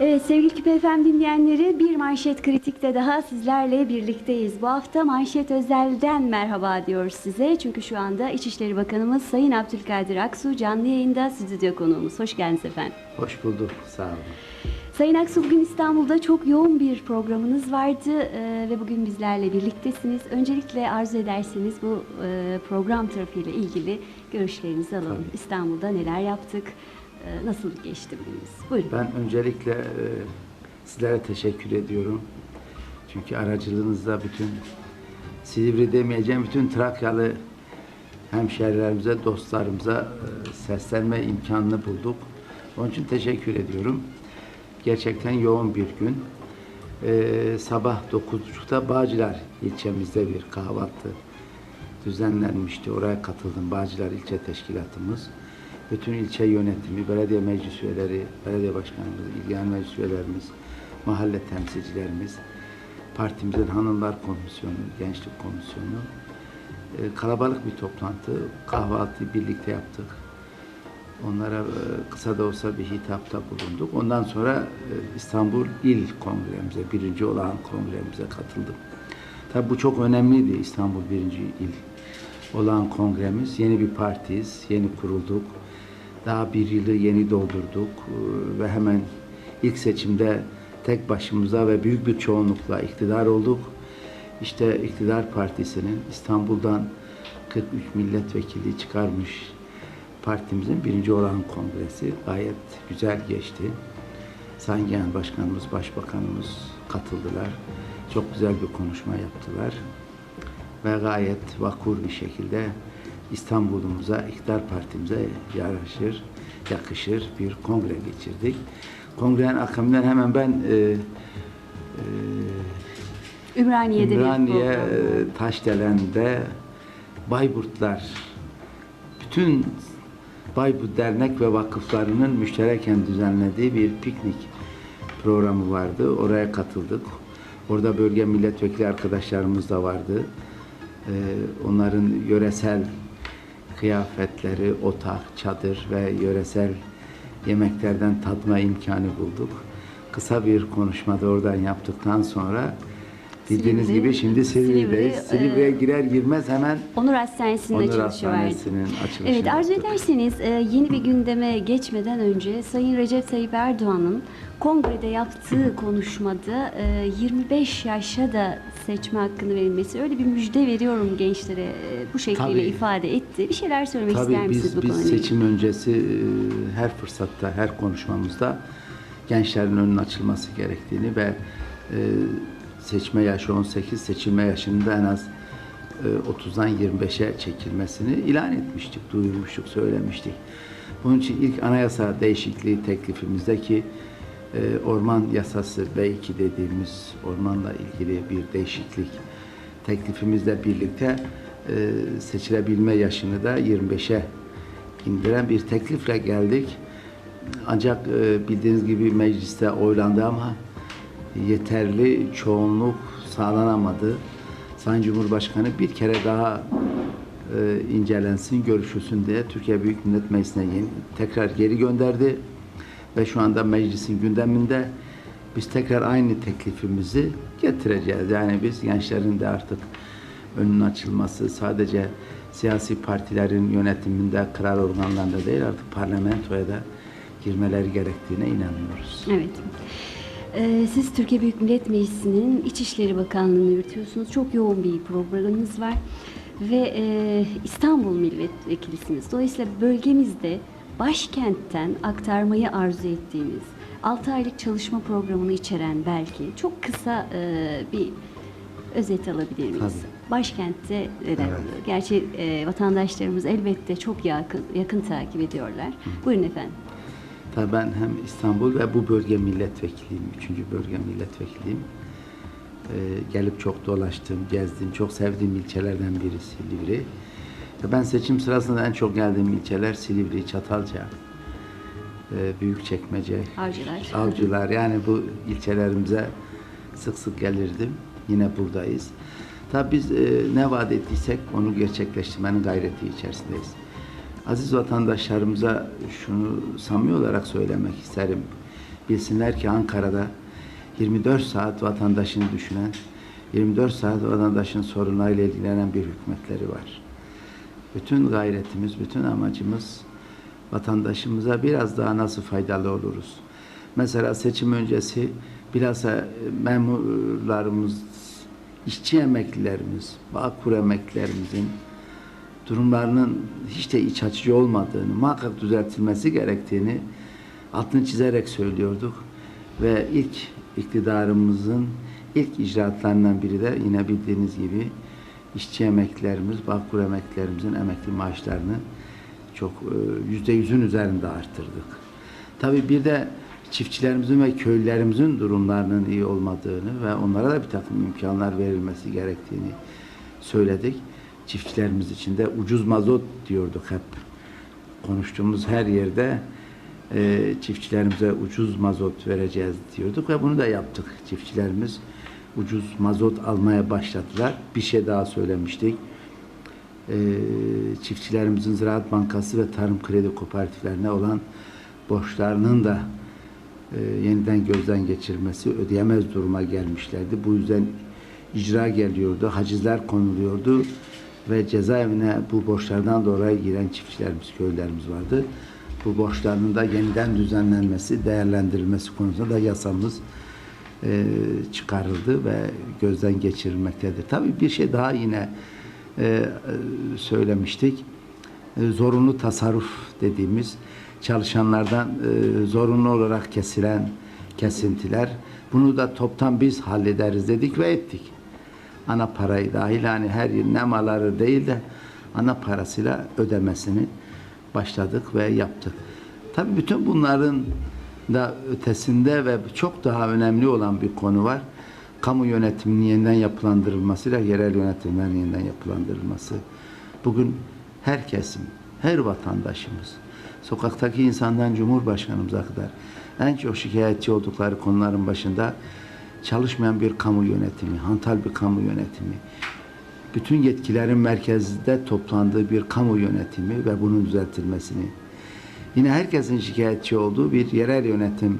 Evet sevgili Küpe FM dinleyenleri bir manşet kritikte daha sizlerle birlikteyiz. Bu hafta manşet özelden merhaba diyoruz size. Çünkü şu anda İçişleri Bakanımız Sayın Abdülkadir Aksu canlı yayında stüdyo konuğumuz. Hoş geldiniz efendim. Hoş bulduk, sağ olun. Sayın Aksu bugün İstanbul'da çok yoğun bir programınız vardı e, ve bugün bizlerle birliktesiniz. Öncelikle arzu ederseniz bu e, program tarafıyla ilgili görüşlerinizi alalım. Tabii. İstanbul'da neler yaptık, nasıl geçti bugünümüz? Buyurun. Ben öncelikle e, sizlere teşekkür ediyorum. Çünkü aracılığınızla bütün Silivri demeyeceğim, bütün Trakyalı hemşehrilerimize, dostlarımıza e, seslenme imkanını bulduk. Onun için teşekkür ediyorum. Gerçekten yoğun bir gün. E, sabah 9.30'da Bağcılar ilçemizde bir kahvaltı düzenlenmişti. Oraya katıldım. Bağcılar ilçe teşkilatımız. Bütün ilçe yönetimi, belediye meclis üyeleri, belediye başkanımız, ilgilen meclis üyelerimiz, mahalle temsilcilerimiz, partimizin hanımlar komisyonu, gençlik komisyonu, e, kalabalık bir toplantı, kahvaltıyı birlikte yaptık. Onlara e, kısa da olsa bir hitapta bulunduk. Ondan sonra e, İstanbul İl Kongremize, birinci olan kongremize katıldım. Tabii bu çok önemliydi İstanbul birinci İl olan kongremiz. Yeni bir partiyiz, yeni kurulduk. Daha bir yılı yeni doldurduk e, ve hemen ilk seçimde tek başımıza ve büyük bir çoğunlukla iktidar olduk. İşte iktidar partisinin İstanbul'dan 43 milletvekili çıkarmış partimizin birinci olan kongresi gayet güzel geçti. Sayın Genel Başkanımız, Başbakanımız katıldılar. Çok güzel bir konuşma yaptılar. Ve gayet vakur bir şekilde İstanbul'umuza, iktidar partimize yaraşır, yakışır bir kongre geçirdik. Kongrenin akabından hemen ben e, e, Ümraniye'de Ümraniye e, Taşdelen'de Bayburtlar bütün Bayburt Dernek ve vakıflarının müştereken düzenlediği bir piknik programı vardı. Oraya katıldık. Orada bölge milletvekili arkadaşlarımız da vardı. Ee, onların yöresel kıyafetleri, otak, çadır ve yöresel yemeklerden tatma imkanı bulduk. Kısa bir konuşmada oradan yaptıktan sonra bildiğiniz Silivri- gibi şimdi Silivri'deyiz. Silivri, Silivri'ye e, girer girmez hemen Onur Hastanesi'nin Onur açılışı vardı. Hastanesi'nin açılışını Evet arzu yaptık. ederseniz e, yeni bir gündeme geçmeden önce Sayın Recep Tayyip Erdoğan'ın kongrede yaptığı konuşmada e, 25 yaşa da seçme hakkını verilmesi öyle bir müjde veriyorum gençlere e, bu şekliyle Tabii. ifade etti. Bir şeyler söylemek ister Tabii misiniz biz, bu biz konuyla ilgili? seçim öncesi e, her fırsatta, her konuşmamızda gençlerin önünün açılması gerektiğini ve e, seçme yaşı 18, seçilme yaşında en az e, 30'dan 25'e çekilmesini ilan etmiştik, duyurmuştuk, söylemiştik. Bunun için ilk anayasa değişikliği teklifimizdeki e, orman yasası B2 dediğimiz ormanla ilgili bir değişiklik teklifimizle birlikte e, seçilebilme yaşını da 25'e indiren bir teklifle geldik. Ancak e, bildiğiniz gibi mecliste oylandı ama yeterli çoğunluk sağlanamadı. Sayın Cumhurbaşkanı bir kere daha e, incelensin, görüşülsün diye Türkiye Büyük Millet Meclisi'ne tekrar geri gönderdi. Ve şu anda meclisin gündeminde biz tekrar aynı teklifimizi getireceğiz. Yani biz gençlerin de artık önünün açılması sadece siyasi partilerin yönetiminde, karar organlarında değil artık parlamentoya da girmeleri gerektiğine inanıyoruz. Evet. Ee, Siz Türkiye Büyük Millet Meclisi'nin İçişleri Bakanlığı'nı yürütüyorsunuz. Çok yoğun bir programınız var. Ve e, İstanbul milletvekilisiniz. Dolayısıyla bölgemizde başkentten aktarmayı arzu ettiğimiz 6 aylık çalışma programını içeren belki çok kısa e, bir özet alabilir miyiz? Tabii. Başkentte neden Evet. Gerçi e, vatandaşlarımız elbette çok yakın, yakın takip ediyorlar. Buyurun efendim. Tabii ben hem İstanbul ve bu bölge milletvekiliyim. Üçüncü bölge milletvekiliyim. Ee, gelip çok dolaştım, gezdim. Çok sevdiğim ilçelerden biri Silivri. Ben seçim sırasında en çok geldiğim ilçeler Silivri, Çatalca, e, Büyükçekmece, Avcılar. Avcılar. Yani bu ilçelerimize sık sık gelirdim. Yine buradayız. Tabii biz e, ne vaat ettiysek onu gerçekleştirmenin gayreti içerisindeyiz. Aziz vatandaşlarımıza şunu samimi olarak söylemek isterim. bilsinler ki Ankara'da 24 saat vatandaşını düşünen, 24 saat vatandaşın sorunlarıyla ilgilenen bir hükümetleri var. Bütün gayretimiz, bütün amacımız vatandaşımıza biraz daha nasıl faydalı oluruz. Mesela seçim öncesi bilhassa e, memurlarımız, işçi emeklilerimiz, Bağkur emeklilerimizin durumlarının hiç de iç açıcı olmadığını, muhakkak düzeltilmesi gerektiğini altını çizerek söylüyorduk. Ve ilk iktidarımızın ilk icraatlarından biri de yine bildiğiniz gibi işçi emeklilerimiz, Bağkur emeklilerimizin emekli maaşlarını çok e, yüzde yüzün üzerinde arttırdık. Tabii bir de çiftçilerimizin ve köylülerimizin durumlarının iyi olmadığını ve onlara da bir takım imkanlar verilmesi gerektiğini söyledik. Çiftçilerimiz için de ucuz mazot diyorduk hep. Konuştuğumuz her yerde e, çiftçilerimize ucuz mazot vereceğiz diyorduk ve bunu da yaptık. Çiftçilerimiz ucuz mazot almaya başladılar. Bir şey daha söylemiştik. E, çiftçilerimizin Ziraat Bankası ve Tarım Kredi Kooperatiflerine olan borçlarının da e, yeniden gözden geçirmesi ödeyemez duruma gelmişlerdi. Bu yüzden icra geliyordu, hacizler konuluyordu ve cezaevine bu borçlardan dolayı giren çiftçilerimiz, köylülerimiz vardı. Bu borçların da yeniden düzenlenmesi, değerlendirilmesi konusunda da yasamız e, çıkarıldı ve gözden geçirilmektedir. Tabii bir şey daha yine e, söylemiştik. E, zorunlu tasarruf dediğimiz çalışanlardan e, zorunlu olarak kesilen kesintiler. Bunu da toptan biz hallederiz dedik ve ettik. Ana parayı dahil hani her yıl nemaları değil de ana parasıyla ödemesini başladık ve yaptık. Tabii bütün bunların da ötesinde ve çok daha önemli olan bir konu var. Kamu yönetiminin yeniden yapılandırılmasıyla yerel yönetimlerin yeniden yapılandırılması. Bugün her kesim, her vatandaşımız, sokaktaki insandan Cumhurbaşkanımıza kadar en çok şikayetçi oldukları konuların başında çalışmayan bir kamu yönetimi, hantal bir kamu yönetimi, bütün yetkilerin merkezde toplandığı bir kamu yönetimi ve bunun düzeltilmesini, yine herkesin şikayetçi olduğu bir yerel yönetim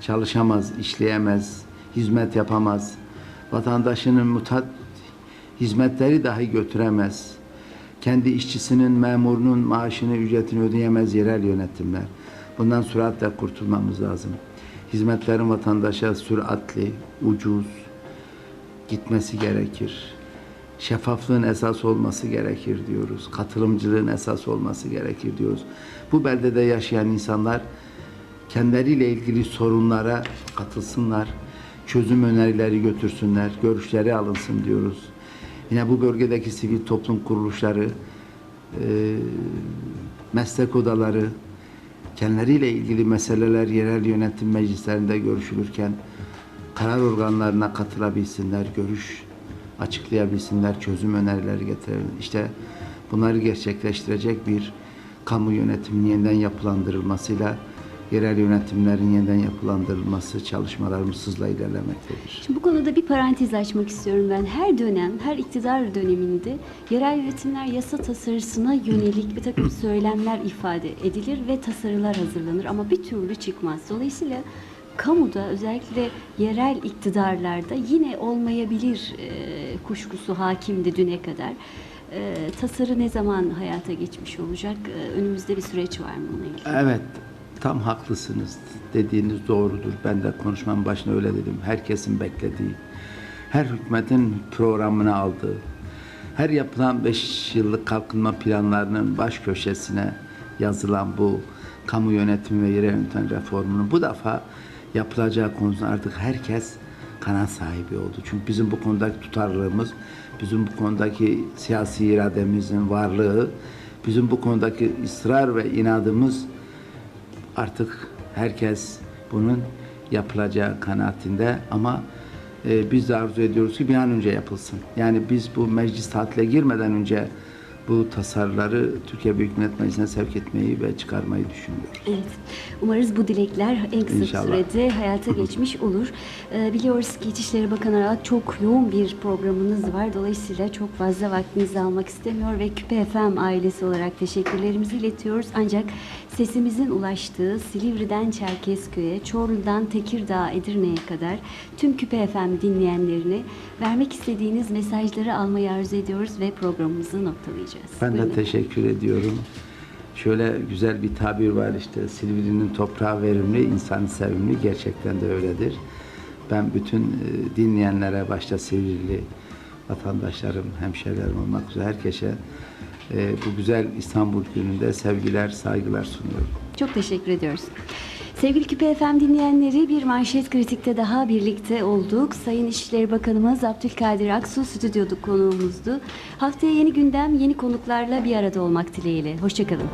çalışamaz, işleyemez, hizmet yapamaz, vatandaşının mutat hizmetleri dahi götüremez, kendi işçisinin, memurunun maaşını, ücretini ödeyemez yerel yönetimler. Bundan süratle kurtulmamız lazım. Hizmetlerin vatandaşa süratli, ucuz gitmesi gerekir. Şeffaflığın esas olması gerekir diyoruz. Katılımcılığın esas olması gerekir diyoruz. Bu beldede yaşayan insanlar kendileriyle ilgili sorunlara katılsınlar. Çözüm önerileri götürsünler. Görüşleri alınsın diyoruz. Yine bu bölgedeki sivil toplum kuruluşları, meslek odaları, kendileriyle ilgili meseleler yerel yönetim meclislerinde görüşülürken karar organlarına katılabilsinler, görüş açıklayabilsinler, çözüm önerileri getirebilsinler. İşte bunları gerçekleştirecek bir kamu yönetiminin yeniden yapılandırılmasıyla yerel yönetimlerin yeniden yapılandırılması çalışmalarımız hızla ilerlemektedir. Şimdi bu konuda bir parantez açmak istiyorum ben. Her dönem, her iktidar döneminde yerel yönetimler yasa tasarısına yönelik bir takım söylemler ifade edilir ve tasarılar hazırlanır ama bir türlü çıkmaz. Dolayısıyla kamuda özellikle yerel iktidarlarda yine olmayabilir e, kuşkusu hakimdi düne kadar. E, tasarı ne zaman hayata geçmiş olacak? E, önümüzde bir süreç var mı buna ilgili? Evet, tam haklısınız. Dediğiniz doğrudur. Ben de konuşmamın başına öyle dedim. Herkesin beklediği, her hükümetin programını aldığı, her yapılan 5 yıllık kalkınma planlarının baş köşesine yazılan bu kamu yönetimi ve yerel yönetim reformunun bu defa yapılacağı konusunda artık herkes kanat sahibi oldu. Çünkü bizim bu konudaki tutarlılığımız, bizim bu konudaki siyasi irademizin varlığı, bizim bu konudaki ısrar ve inadımız artık herkes bunun yapılacağı kanaatinde ama e, biz de arzu ediyoruz ki bir an önce yapılsın. Yani biz bu meclis tatile girmeden önce bu tasarıları Türkiye Büyük Millet Meclisi'ne sevk etmeyi ve çıkarmayı düşünüyoruz. Evet. Umarız bu dilekler en kısa İnşallah. sürede hayata geçmiş olur. Ee, biliyoruz ki İçişleri Bakanı olarak çok yoğun bir programınız var. Dolayısıyla çok fazla vaktinizi almak istemiyor ve Küpe FM ailesi olarak teşekkürlerimizi iletiyoruz. Ancak sesimizin ulaştığı Silivri'den Çerkezköy'e, Çorlu'dan Tekirdağ, Edirne'ye kadar tüm Küpe FM dinleyenlerine vermek istediğiniz mesajları almayı arzu ediyoruz ve programımızı noktalayacağız. Ben de Buyurun. teşekkür ediyorum. Şöyle güzel bir tabir var işte Silivri'nin toprağı verimli, insanı sevimli. Gerçekten de öyledir. Ben bütün e, dinleyenlere, başta Sivrili vatandaşlarım, hemşehrilerim olmak üzere herkese bu güzel İstanbul gününde sevgiler, saygılar sunuyorum. Çok teşekkür ediyoruz. Sevgili Küpe FM dinleyenleri bir manşet kritikte daha birlikte olduk. Sayın İçişleri Bakanımız Abdülkadir Aksu stüdyoda konuğumuzdu. Haftaya yeni gündem, yeni konuklarla bir arada olmak dileğiyle. Hoşçakalın.